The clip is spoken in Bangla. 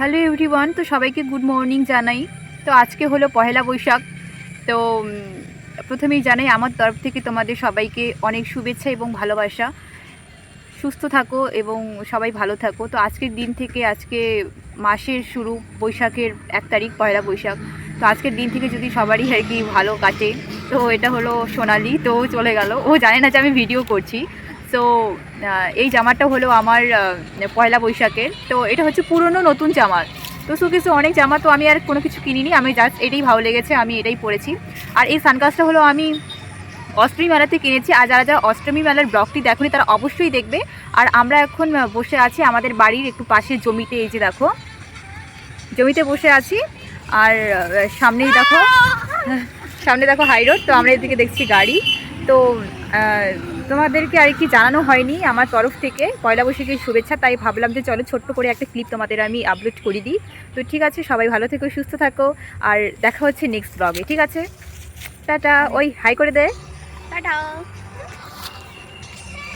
হ্যালো এভরিওয়ান, তো সবাইকে গুড মর্নিং জানাই। তো আজকে হলো পহেলা বৈশাখ। তো প্রথমেই জানাই আমার তরফ থেকে তোমাদের সবাইকে অনেক শুভেচ্ছা এবং ভালোবাসা। সুস্থ থাকো এবং সবাই ভালো থাকো। তো আজকের দিন থেকে আজকে মাসের শুরু, বৈশাখের এক তারিখ পয়লা বৈশাখ। তো আজকের দিন থেকে যদি সবারই আর কি ভালো কাটে, তো এটা হলো সোনালি। তো চলে গেল। ও জানে না যে আমি ভিডিও করছি। তো এই জামাটা হলো আমার পয়লা বৈশাখের। তো এটা হচ্ছে পুরনো নতুন জামা। তো সো কিছু অনেক জামা তো আমি আর কোনো কিছু কিনিনি। আমি জাস্ট এটাই ভালো লেগেছে, আমি এটাই পরেছি। আর এই সানগ্লাসটা হলো আমি অষ্টমী মেলাতে কিনেছি। আর যারা যারা অষ্টমী মেলার ব্লগটি দেখোনি, তারা অবশ্যই দেখবে। আর আমরা এখন বসে আছি আমাদের বাড়ির একটু পাশে জমিতে, এই যে দেখো। জমিতে বসে আছি। আর সামনেই দেখো, সামনে দেখো হাই রোড। তো আমরা এদিকে দেখছি গাড়ি। তো তোমাদেরকে আর কি জানানো হয়নি আমার তরফ থেকে। পয়লা বৈশাখের শুভেচ্ছা, তাই ভাবলাম যে চলো ছোট্ট করে একটা ক্লিপ তোমাদের আমি আপলোড করে দিই। তো ঠিক আছে, সবাই ভালো থেকো, সুস্থ থাকো। আর দেখা হচ্ছে নেক্সট ব্লগে ঠিক আছে? টাটা, ওই হাই করে দেয় টাটা।